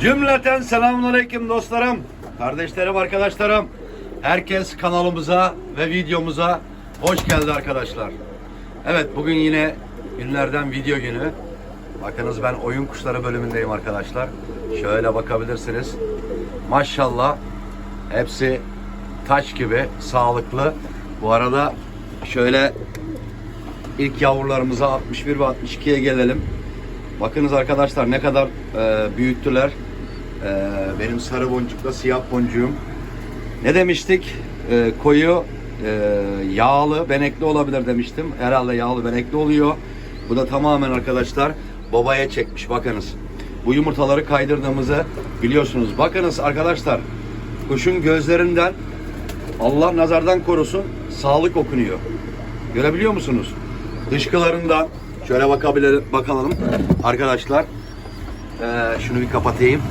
Cümleten selamünaleyküm dostlarım, kardeşlerim, arkadaşlarım. Herkes kanalımıza ve videomuza hoş geldi arkadaşlar. Evet bugün yine günlerden video günü. Bakınız ben oyun kuşları bölümündeyim arkadaşlar. Şöyle bakabilirsiniz. Maşallah hepsi taş gibi sağlıklı. Bu arada şöyle ilk yavrularımıza 61 ve 62'ye gelelim. Bakınız arkadaşlar ne kadar e, büyüttüler. E, benim sarı boncukla siyah boncuğum. Ne demiştik? E, koyu e, yağlı benekli olabilir demiştim. Herhalde yağlı benekli oluyor. Bu da tamamen arkadaşlar babaya çekmiş. Bakınız. Bu yumurtaları kaydırdığımızı biliyorsunuz. Bakınız arkadaşlar. Kuşun gözlerinden Allah nazardan korusun sağlık okunuyor. Görebiliyor musunuz? Dışkılarından şöyle bakabilir bakalım arkadaşlar. Ee, şunu bir kapatayım.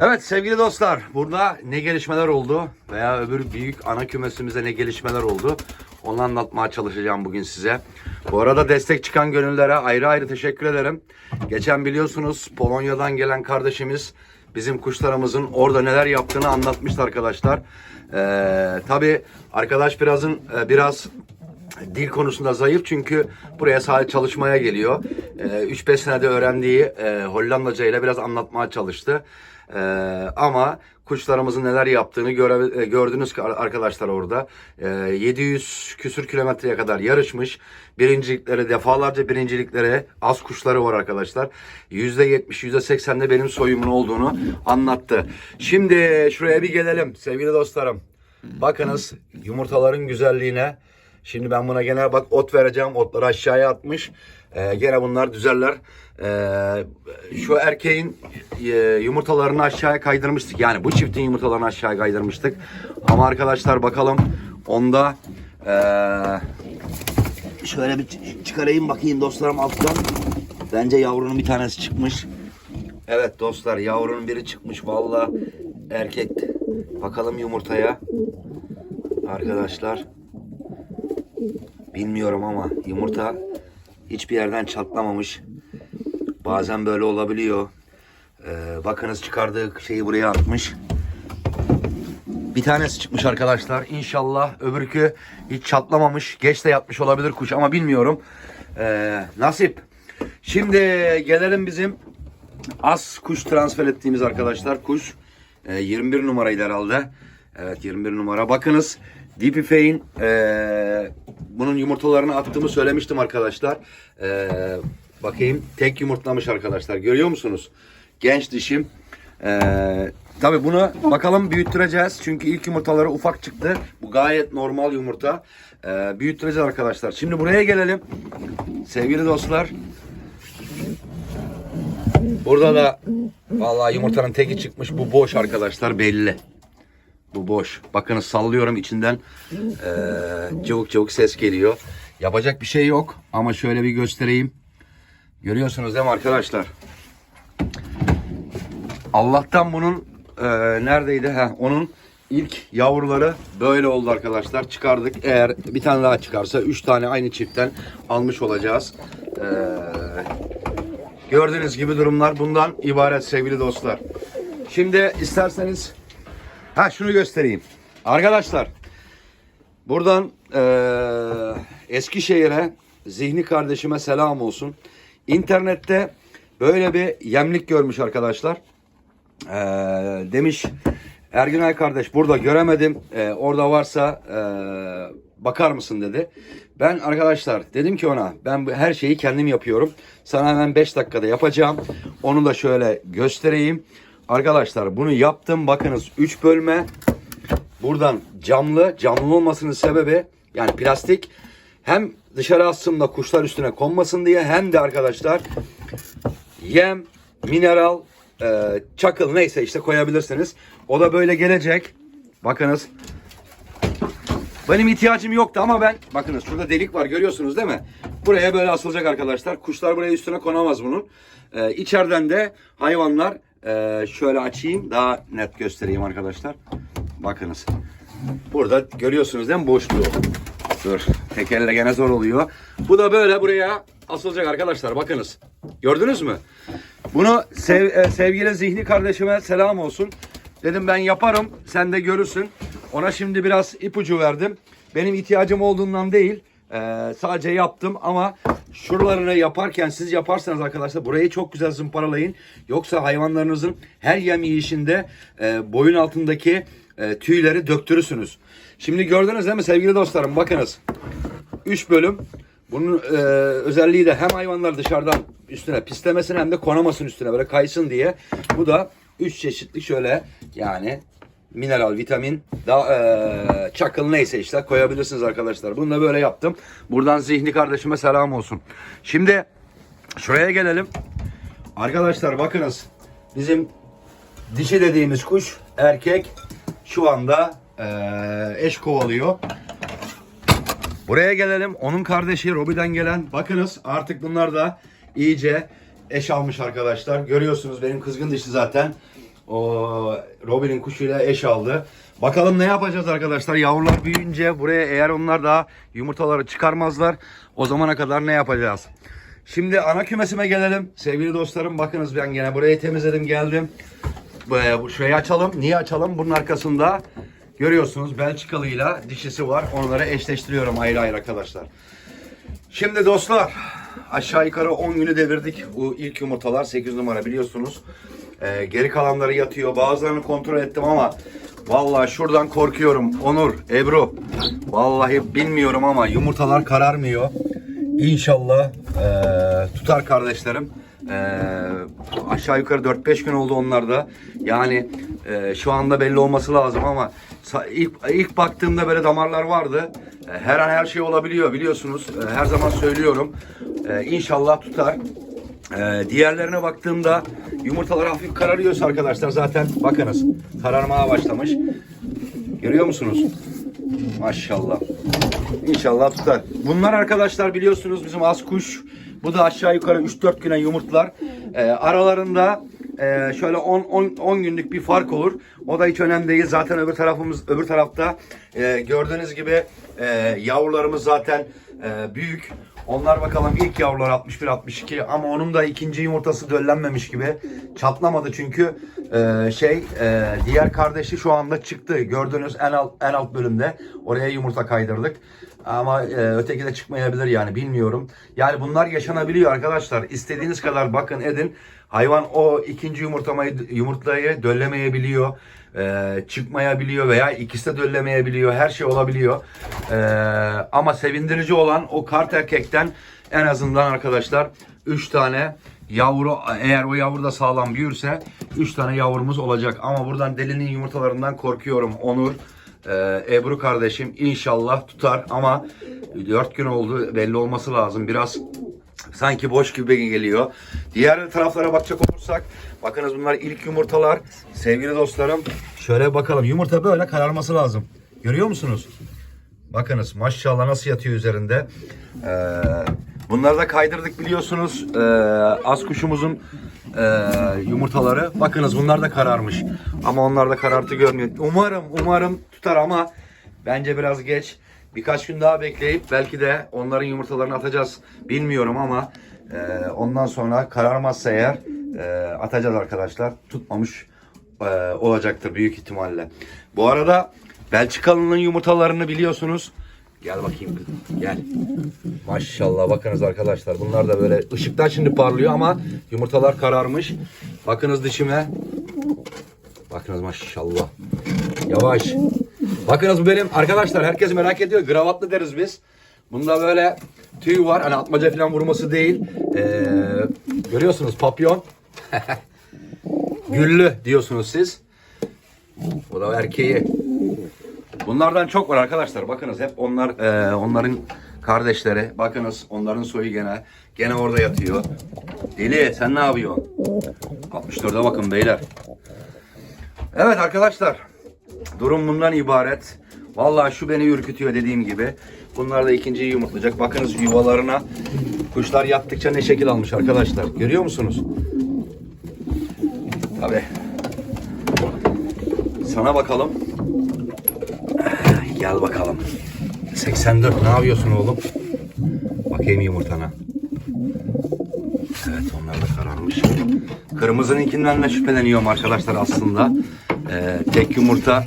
Evet sevgili dostlar burada ne gelişmeler oldu veya öbür büyük ana kümesimizde ne gelişmeler oldu onu anlatmaya çalışacağım bugün size. Bu arada destek çıkan gönüllere ayrı ayrı teşekkür ederim. Geçen biliyorsunuz Polonya'dan gelen kardeşimiz bizim kuşlarımızın orada neler yaptığını anlatmıştı arkadaşlar. Ee, Tabi arkadaş birazın e, biraz dil konusunda zayıf çünkü buraya sadece çalışmaya geliyor. Ee, 3-5 senede öğrendiği e, Hollandaca ile biraz anlatmaya çalıştı. Ee, ama kuşlarımızın neler yaptığını göre, e, gördünüz arkadaşlar orada. Ee, 700 küsür kilometreye kadar yarışmış. Birincilikleri defalarca birinciliklere az kuşları var arkadaşlar. %70 %80'de benim soyumun olduğunu anlattı. Şimdi şuraya bir gelelim sevgili dostlarım. Bakınız yumurtaların güzelliğine. Şimdi ben buna gene bak ot vereceğim. Otları aşağıya atmış. Ee, gene bunlar düzeller. Ee, şu erkeğin e, yumurtalarını aşağıya kaydırmıştık. Yani bu çiftin yumurtalarını aşağıya kaydırmıştık. Ama arkadaşlar bakalım onda ee, şöyle bir çıkarayım bakayım dostlarım alttan. Bence yavrunun bir tanesi çıkmış. Evet dostlar yavrunun biri çıkmış. Vallahi erkek. Bakalım yumurtaya. Arkadaşlar. Bilmiyorum ama yumurta hiçbir yerden çatlamamış. Bazen böyle olabiliyor. Ee, bakınız çıkardığı şeyi buraya atmış. Bir tanesi çıkmış arkadaşlar. İnşallah öbürkü hiç çatlamamış. Geç de yatmış olabilir kuş ama bilmiyorum. Ee, nasip. Şimdi gelelim bizim az kuş transfer ettiğimiz arkadaşlar. Kuş e, 21 numaraydı herhalde. Evet 21 numara. Bakınız Deep Fay'in e, bunun yumurtalarını attığımı söylemiştim arkadaşlar. E, bakayım tek yumurtlamış arkadaşlar. Görüyor musunuz? Genç dişim. E, tabii bunu bakalım büyüttüreceğiz. Çünkü ilk yumurtaları ufak çıktı. Bu gayet normal yumurta. E, büyüttüreceğiz arkadaşlar. Şimdi buraya gelelim. Sevgili dostlar. Burada da vallahi yumurtanın teki çıkmış. Bu boş arkadaşlar belli. Bu boş. Bakınız sallıyorum içinden eee cıvık cıvık ses geliyor. Yapacak bir şey yok ama şöyle bir göstereyim. Görüyorsunuz değil mi arkadaşlar? Allah'tan bunun eee, neredeydi? Ha, onun ilk yavruları böyle oldu arkadaşlar. Çıkardık. Eğer bir tane daha çıkarsa 3 tane aynı çiftten almış olacağız. Eee Gördüğünüz gibi durumlar bundan ibaret sevgili dostlar. Şimdi isterseniz ha şunu göstereyim. Arkadaşlar buradan eee Eskişehir'e Zihni kardeşime selam olsun. İnternette böyle bir yemlik görmüş arkadaşlar. Eee, demiş Ergünay kardeş burada göremedim. Eee, orada varsa eee, bakar mısın dedi. Ben arkadaşlar dedim ki ona ben her şeyi kendim yapıyorum. Sana hemen 5 dakikada yapacağım. Onu da şöyle göstereyim. Arkadaşlar bunu yaptım. Bakınız 3 bölme. Buradan camlı. Camlı olmasının sebebi yani plastik hem dışarı assın da kuşlar üstüne konmasın diye hem de arkadaşlar yem, mineral, e, çakıl neyse işte koyabilirsiniz. O da böyle gelecek. Bakınız. Benim ihtiyacım yoktu ama ben bakınız şurada delik var görüyorsunuz değil mi? Buraya böyle asılacak arkadaşlar. Kuşlar buraya üstüne konamaz bunun. Ee, içeriden de hayvanlar e, şöyle açayım daha net göstereyim arkadaşlar. Bakınız. Burada görüyorsunuz değil mi boşluğu? Dur. Tek elle gene zor oluyor. Bu da böyle buraya asılacak arkadaşlar. Bakınız. Gördünüz mü? Bunu sev- e, sevgili zihni kardeşime selam olsun. Dedim ben yaparım sen de görürsün. Ona şimdi biraz ipucu verdim. Benim ihtiyacım olduğundan değil. e, sadece yaptım ama şuralarını yaparken siz yaparsanız arkadaşlar burayı çok güzel zımparalayın. Yoksa hayvanlarınızın her yem yiyişinde e, boyun altındaki e, tüyleri döktürürsünüz. Şimdi gördünüz değil mi sevgili dostlarım bakınız. 3 bölüm. Bunun e, özelliği de hem hayvanlar dışarıdan üstüne pislemesin hem de konamasın üstüne böyle kaysın diye. Bu da 3 çeşitli şöyle yani mineral, vitamin, da, e, çakıl neyse işte koyabilirsiniz arkadaşlar. Bunu da böyle yaptım. Buradan Zihni kardeşime selam olsun. Şimdi şuraya gelelim. Arkadaşlar bakınız. Bizim dişi dediğimiz kuş erkek şu anda e, eş kovalıyor. Buraya gelelim. Onun kardeşi Robi'den gelen. Bakınız artık bunlar da iyice eş almış arkadaşlar. Görüyorsunuz benim kızgın dişi zaten. O Robi'nin kuşuyla eş aldı. Bakalım ne yapacağız arkadaşlar. Yavrular büyüyünce buraya eğer onlar daha yumurtaları çıkarmazlar. O zamana kadar ne yapacağız? Şimdi ana kümesime gelelim. Sevgili dostlarım bakınız ben gene burayı temizledim geldim. Bu- şurayı açalım. Niye açalım? Bunun arkasında görüyorsunuz Belçikalıyla dişisi var. Onları eşleştiriyorum ayrı ayrı arkadaşlar. Şimdi dostlar aşağı yukarı 10 günü devirdik. Bu ilk yumurtalar 8 numara biliyorsunuz. Ee, geri kalanları yatıyor. Bazılarını kontrol ettim ama vallahi şuradan korkuyorum. Onur, Ebru. Vallahi bilmiyorum ama yumurtalar kararmıyor. İnşallah eee, tutar kardeşlerim. Eee, aşağı yukarı 4-5 gün oldu onlar da. Yani eee, şu anda belli olması lazım ama ilk, ilk baktığımda böyle damarlar vardı. E, her an her şey olabiliyor biliyorsunuz. E, her zaman söylüyorum. E, inşallah tutar. E, diğerlerine baktığımda yumurtalar hafif kararıyorsa arkadaşlar zaten bakınız kararmaya başlamış. Görüyor musunuz? Maşallah. İnşallah tutar. Bunlar arkadaşlar biliyorsunuz bizim az kuş. Bu da aşağı yukarı 3-4 güne yumurtlar. Ee, aralarında e, şöyle 10 10 10 günlük bir fark olur. O da hiç önemli değil. Zaten öbür tarafımız öbür tarafta e, gördüğünüz gibi e, yavrularımız zaten e, büyük. Onlar bakalım ilk yavrular 61 62 ama onun da ikinci yumurtası döllenmemiş gibi. Çatlamadı çünkü e, şey e, diğer kardeşi şu anda çıktı. Gördüğünüz en alt en alt bölümde oraya yumurta kaydırdık. Ama e, öteki de çıkmayabilir yani bilmiyorum. Yani bunlar yaşanabiliyor arkadaşlar. İstediğiniz kadar bakın edin. Hayvan o ikinci yumurtamayı yumurtlayı döllemeyebiliyor. E, çıkmayabiliyor veya ikisi de döllemeyebiliyor. Her şey olabiliyor. E, ama sevindirici olan o kart erkekten en azından arkadaşlar 3 tane yavru eğer o yavru da sağlam büyürse 3 tane yavrumuz olacak. Ama buradan delinin yumurtalarından korkuyorum. Onur ee, Ebru kardeşim inşallah tutar ama 4 gün oldu belli olması lazım. Biraz sanki boş gibi geliyor. Diğer taraflara bakacak olursak bakınız bunlar ilk yumurtalar. Sevgili dostlarım şöyle bakalım. Yumurta böyle kararması lazım. Görüyor musunuz? Bakınız maşallah nasıl yatıyor üzerinde. Ee, bunları da kaydırdık biliyorsunuz. Ee, az kuşumuzun e, yumurtaları. Bakınız bunlar da kararmış. Ama onlar da karartı görmüyor. Umarım umarım tutar ama bence biraz geç. Birkaç gün daha bekleyip belki de onların yumurtalarını atacağız. Bilmiyorum ama e, ondan sonra kararmazsa eğer e, atacağız arkadaşlar. Tutmamış e, olacaktır büyük ihtimalle. Bu arada Belçikalı'nın yumurtalarını biliyorsunuz. Gel bakayım kızım. Gel. Maşallah bakınız arkadaşlar. Bunlar da böyle ışıktan şimdi parlıyor ama yumurtalar kararmış. Bakınız dişime. Bakınız maşallah. Yavaş. Bakınız benim arkadaşlar herkes merak ediyor. Gravatlı deriz biz. Bunda böyle tüy var. Hani atmaca falan vurması değil. Ee, görüyorsunuz papyon. Güllü diyorsunuz siz. Bu da erkeği. Bunlardan çok var arkadaşlar. Bakınız hep onlar e, onların kardeşleri. Bakınız onların soyu gene gene orada yatıyor. Deli sen ne yapıyorsun? 64'e bakın beyler. Evet arkadaşlar. Durum bundan ibaret. Vallahi şu beni ürkütüyor dediğim gibi. Bunlar da ikinciyi yumurtlayacak. Bakınız yuvalarına kuşlar yattıkça ne şekil almış arkadaşlar. Görüyor musunuz? Tabii. Sana bakalım. Gel bakalım. 84 ne yapıyorsun oğlum? Bakayım yumurtana. Evet almış. Kırmızınınkinden de şüpheleniyorum arkadaşlar aslında. Ee, tek yumurta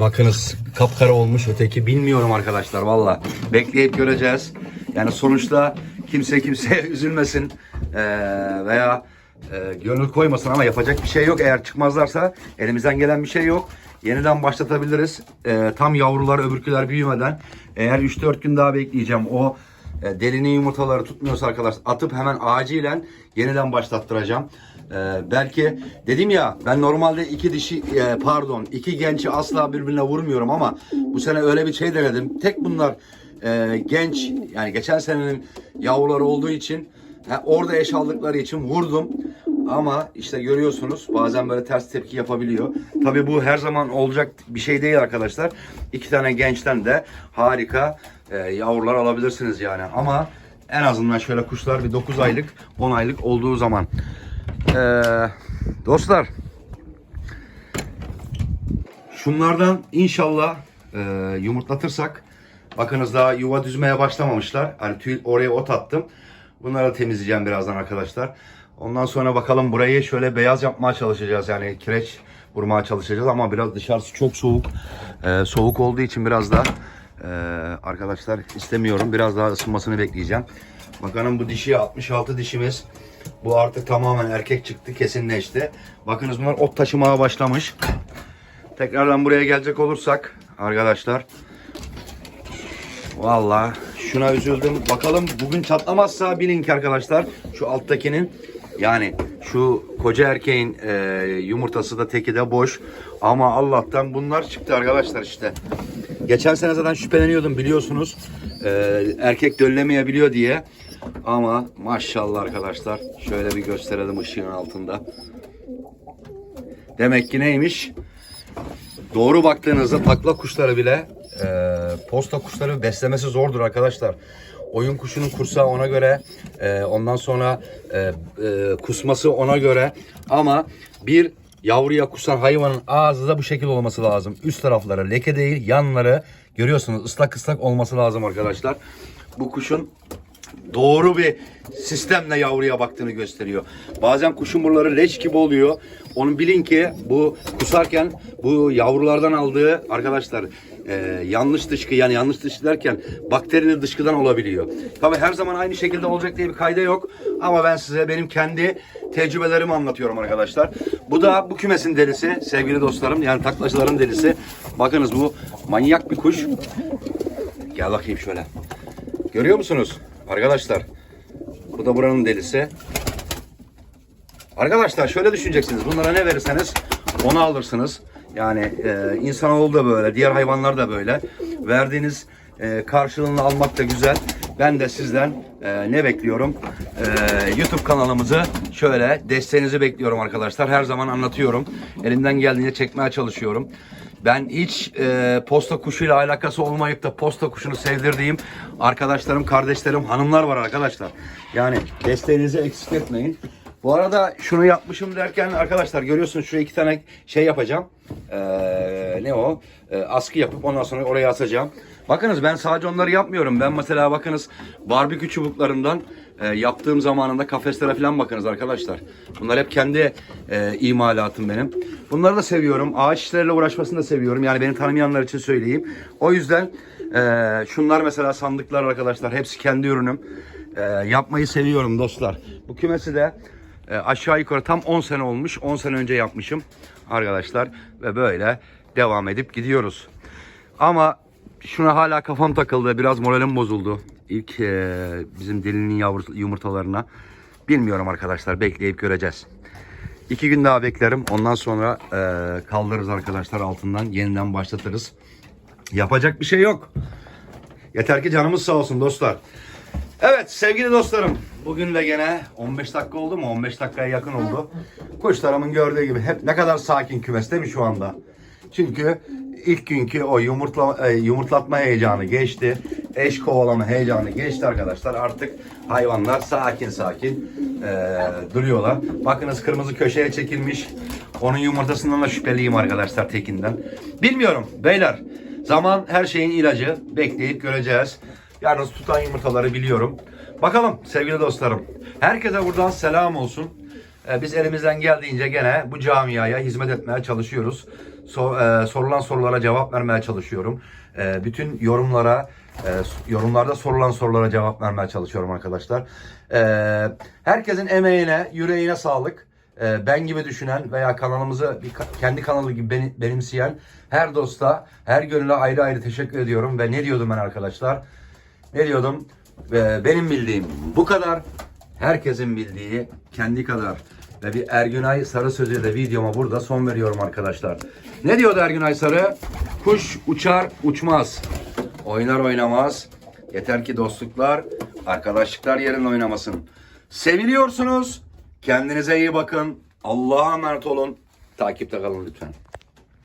bakınız kapkara olmuş öteki bilmiyorum arkadaşlar valla. Bekleyip göreceğiz. Yani sonuçta kimse kimseye üzülmesin ee, veya e, gönül koymasın ama yapacak bir şey yok. Eğer çıkmazlarsa elimizden gelen bir şey yok. Yeniden başlatabiliriz. Ee, tam yavrular öbürküler büyümeden. Eğer 3-4 gün daha bekleyeceğim. O e, delinin yumurtaları tutmuyorsa arkadaşlar atıp hemen acilen yeniden başlattıracağım. Ee, belki dedim ya ben normalde iki dişi e, pardon iki genci asla birbirine vurmuyorum ama bu sene öyle bir şey denedim. Tek bunlar e, genç yani geçen senenin yavruları olduğu için ha, orada eş aldıkları için vurdum. Ama işte görüyorsunuz bazen böyle ters tepki yapabiliyor. Tabii bu her zaman olacak bir şey değil arkadaşlar. İki tane gençten de harika e, yavrular alabilirsiniz yani. Ama en azından şöyle kuşlar bir 9 aylık 10 aylık olduğu zaman. Ee, dostlar şunlardan inşallah e, yumurtlatırsak bakınız daha yuva düzmeye başlamamışlar. Hani tüy oraya ot attım. Bunları temizleyeceğim birazdan arkadaşlar. Ondan sonra bakalım burayı şöyle beyaz yapmaya çalışacağız. Yani kireç vurmaya çalışacağız ama biraz dışarısı çok soğuk. Ee, soğuk olduğu için biraz da e, arkadaşlar istemiyorum. Biraz daha ısınmasını bekleyeceğim. Bakalım bu dişi 66 dişimiz. Bu artık tamamen erkek çıktı kesinleşti. Bakınız bunlar ot taşımaya başlamış. Tekrardan buraya gelecek olursak arkadaşlar. Valla şuna üzüldüm. Bakalım bugün çatlamazsa bilin ki arkadaşlar şu alttakinin yani şu koca erkeğin e, yumurtası da teki de boş. Ama Allah'tan bunlar çıktı arkadaşlar işte. Geçen sene zaten şüpheleniyordum biliyorsunuz. E, erkek döllemeyebiliyor diye. Ama maşallah arkadaşlar. Şöyle bir gösterelim ışığın altında. Demek ki neymiş? Doğru baktığınızda takla kuşları bile e, posta kuşları beslemesi zordur arkadaşlar. Oyun kuşunun kursağı ona göre, e, ondan sonra e, e, kusması ona göre. Ama bir yavruya kusan hayvanın ağzı da bu şekilde olması lazım. Üst tarafları leke değil, yanları görüyorsunuz ıslak ıslak olması lazım arkadaşlar. Bu kuşun doğru bir sistemle yavruya baktığını gösteriyor. Bazen kuşun buraları leş gibi oluyor. Onu bilin ki bu kusarken bu yavrulardan aldığı arkadaşlar e, yanlış dışkı yani yanlış dışkı derken bakterili dışkıdan olabiliyor. Tabi her zaman aynı şekilde olacak diye bir kayda yok. Ama ben size benim kendi tecrübelerimi anlatıyorum arkadaşlar. Bu da bu kümesin delisi sevgili dostlarım yani taklacıların delisi. Bakınız bu manyak bir kuş. Gel bakayım şöyle. Görüyor musunuz? Arkadaşlar. Bu da buranın delisi. Arkadaşlar şöyle düşüneceksiniz. Bunlara ne verirseniz onu alırsınız. Yani e, insanoğlu da böyle, diğer hayvanlar da böyle. Verdiğiniz e, karşılığını almak da güzel. Ben de sizden e, ne bekliyorum? E, YouTube kanalımızı şöyle desteğinizi bekliyorum arkadaşlar. Her zaman anlatıyorum. Elimden geldiğince çekmeye çalışıyorum. Ben hiç e, posta kuşuyla alakası olmayıp da posta kuşunu sevdirdiğim arkadaşlarım, kardeşlerim, hanımlar var arkadaşlar. Yani desteğinizi eksik etmeyin. Bu arada şunu yapmışım derken arkadaşlar görüyorsunuz şu iki tane şey yapacağım. Ee, ne o? Ee, askı yapıp ondan sonra oraya asacağım. Bakınız ben sadece onları yapmıyorum. Ben mesela bakınız barbekü çubuklarından e, yaptığım zamanında kafeslere falan bakınız arkadaşlar. Bunlar hep kendi e, imalatım benim. Bunları da seviyorum. Ağaç işleriyle uğraşmasını da seviyorum. Yani beni tanımayanlar için söyleyeyim. O yüzden e, şunlar mesela sandıklar arkadaşlar. Hepsi kendi ürünüm. E, yapmayı seviyorum dostlar. Bu kümesi de e, aşağı yukarı tam 10 sene olmuş. 10 sene önce yapmışım arkadaşlar. Ve böyle devam edip gidiyoruz. Ama şuna hala kafam takıldı. Biraz moralim bozuldu. İlk e, bizim delinin yumurtalarına. Bilmiyorum arkadaşlar. Bekleyip göreceğiz. İki gün daha beklerim. Ondan sonra e, kaldırırız arkadaşlar altından. Yeniden başlatırız. Yapacak bir şey yok. Yeter ki canımız sağ olsun dostlar. Evet sevgili dostlarım. Bugün de gene 15 dakika oldu mu? 15 dakikaya yakın oldu. Kuşlarımın gördüğü gibi hep ne kadar sakin kümes değil mi şu anda? Çünkü ilk günkü o yumurtla, e, yumurtlatma heyecanı geçti. Eş kovalama heyecanı geçti arkadaşlar. Artık hayvanlar sakin sakin e, duruyorlar. Bakınız kırmızı köşeye çekilmiş. Onun yumurtasından da şüpheliyim arkadaşlar tekinden. Bilmiyorum beyler. Zaman her şeyin ilacı. Bekleyip göreceğiz. Yalnız tutan yumurtaları biliyorum. Bakalım sevgili dostlarım. Herkese buradan selam olsun. Ee, Biz elimizden geldiğince gene bu camiaya hizmet etmeye çalışıyoruz. E, sorulan sorulara cevap vermeye çalışıyorum. E, bütün yorumlara, e, yorumlarda sorulan sorulara cevap vermeye çalışıyorum arkadaşlar. E, herkesin emeğine, yüreğine sağlık. Ben gibi düşünen veya kanalımızı kendi kanalı gibi beni- benimseyen her dosta, her gönüle ayrı ayrı teşekkür ediyorum. Ve ne diyordum ben arkadaşlar? Ne diyordum? Ve benim bildiğim bu kadar. Herkesin bildiği kendi kadar. Ve bir Ergünay Sarı sözüyle videoma burada son veriyorum arkadaşlar. Ne diyordu Ergünay Sarı? Kuş uçar uçmaz. Oynar oynamaz. Yeter ki dostluklar, arkadaşlıklar yerinde oynamasın. Seviliyorsunuz. Kendinize iyi bakın. Allah'a emanet olun. Takipte kalın lütfen.